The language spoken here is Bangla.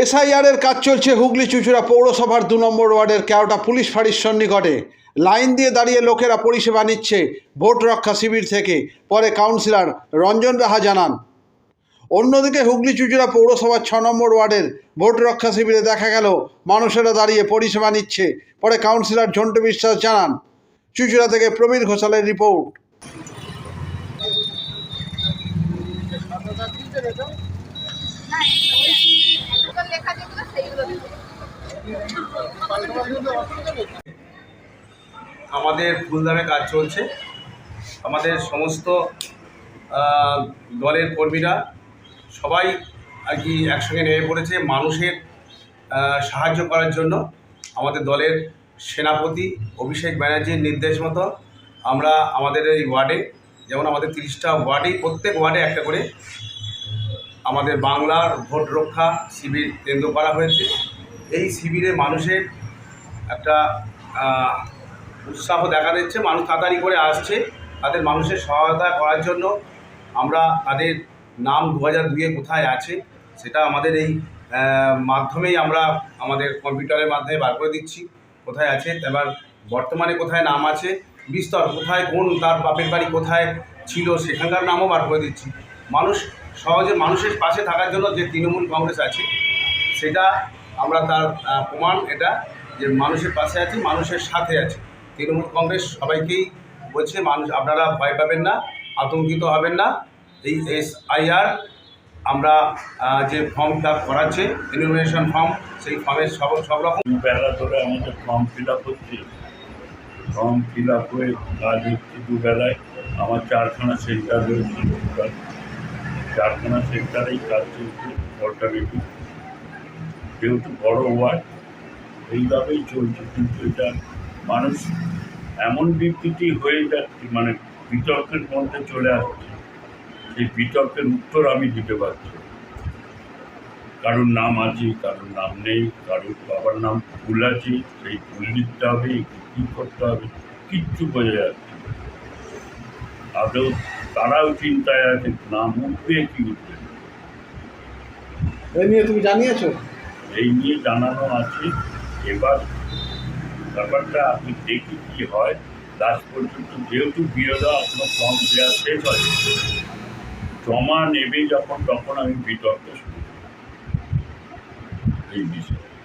এসআইআরের কাজ চলছে হুগলি চুচুড়া পৌরসভার দু নম্বর ওয়ার্ডের কেওটা পুলিশ ফাঁড়ির সন্নিকটে। লাইন দিয়ে দাঁড়িয়ে লোকেরা পরিষেবা নিচ্ছে ভোট রক্ষা শিবির থেকে। পরে কাউন্সিলর রঞ্জন রাহা জানান, অন্যদিকে হুগলি চুচুড়া পৌরসভার ছ নম্বর ওয়ার্ডের ভোট রক্ষা শিবিরে দেখা গেল, মানুষেরা দাঁড়িয়ে পরিষেবা নিচ্ছে। পরে কাউন্সিলর ঝন্টু বিশ্বাস জানান, চুচুড়া থেকে প্রবীর ঘোষালের রিপোর্ট। না আমাদের ফুলদামে কাজ চলছে। আমাদের সমস্ত দলের কর্মীরা সবাই আর কি একসঙ্গে নেমে পড়েছে মানুষের সাহায্য করার জন্য। আমাদের দলের সেনাপতি অভিষেক ব্যানার্জির নির্দেশ মতো আমরা আমাদের এই ওয়ার্ডে, যেমন আমাদের তিরিশটা ওয়ার্ডেই, প্রত্যেক ওয়ার্ডে একটা করে আমাদের বাংলার ভোট রক্ষা শিবির কেন্দ্র করা হয়েছে। এই শিবিরে মানুষের একটা উৎসাহ দেখা দিচ্ছে। মানুষ তাড়াতাড়ি করে আসছে তাদের মানুষের সহায়তা করার জন্য। আমরা তাদের নাম দু হাজার দুয়ে কোথায় আছে সেটা আমাদের এই মাধ্যমেই আমরা আমাদের কম্পিউটারের মাধ্যমে বার করে দিচ্ছি। কোথায় আছে? এবার বর্তমানে কোথায় নাম আছে? বিস্তর, কোথায় কোন তার বাপের বাড়ি কোথায় ছিল সেখানকার নামও বার করে দিচ্ছি। মানুষ সহজে মানুষের পাশে থাকার জন্য যে তৃণমূল কংগ্রেস আছে, সেটা আমরা তার প্রমাণ, এটা যে মানুষের পাশে আছে, মানুষের সাথে আছে। তৃণমূল কংগ্রেস সবাইকেই বলছে, মানুষ, আপনারা ভয় পাবেন না, আতঙ্কিত হবেন না। এই এস আইআর আমরা যে ফর্ম ফিল আপ করাচ্ছে ইনফরমেশন ফর্ম সেই ফর্মের সব সব রকম। বেলা ধরে আমাদের ফর্ম ফিল আপ হচ্ছে। ফর্ম ফিল আপ হয়ে কাজ হচ্ছে দুবেলায়। আমার চারখানা সেন্টার রয়েছে। চারখানা সেন্টারেই কাজ চলছে অল্টারনেটিভ যেহেতু বড় ওয়ার্ড এইভাবেই চলছে কিন্তু এটা মানুষ এমন বিবৃতি হয়ে যাচ্ছে মানে বিতর্কের মধ্যে চলে আসছে। সেই বিতর্কের উত্তর আমি দিতে পারছি কারোর নাম আছে কারোর নাম নেই কারোর বাবার নাম ভুল আছে সেই ভুল লিখতে হবে কী করতে হবে কিচ্ছু বোঝা যাচ্ছে। আদৌ তারাও চিন্তায় আছে নাম উঠবে কি উঠবে? এই নিয়ে তুমি জানিয়েছো? এই নিয়ে জানানো আছে। এবার ব্যাপারটা আপনি দেখি কি হয়। লাস্ট পর্যন্ত যেহেতু বিরোধা আপনার ফর্ম দেওয়া শেষ হয় জমা নেবে যখন, তখন আমি বিতর্ক শুরু এই বিষয়ে।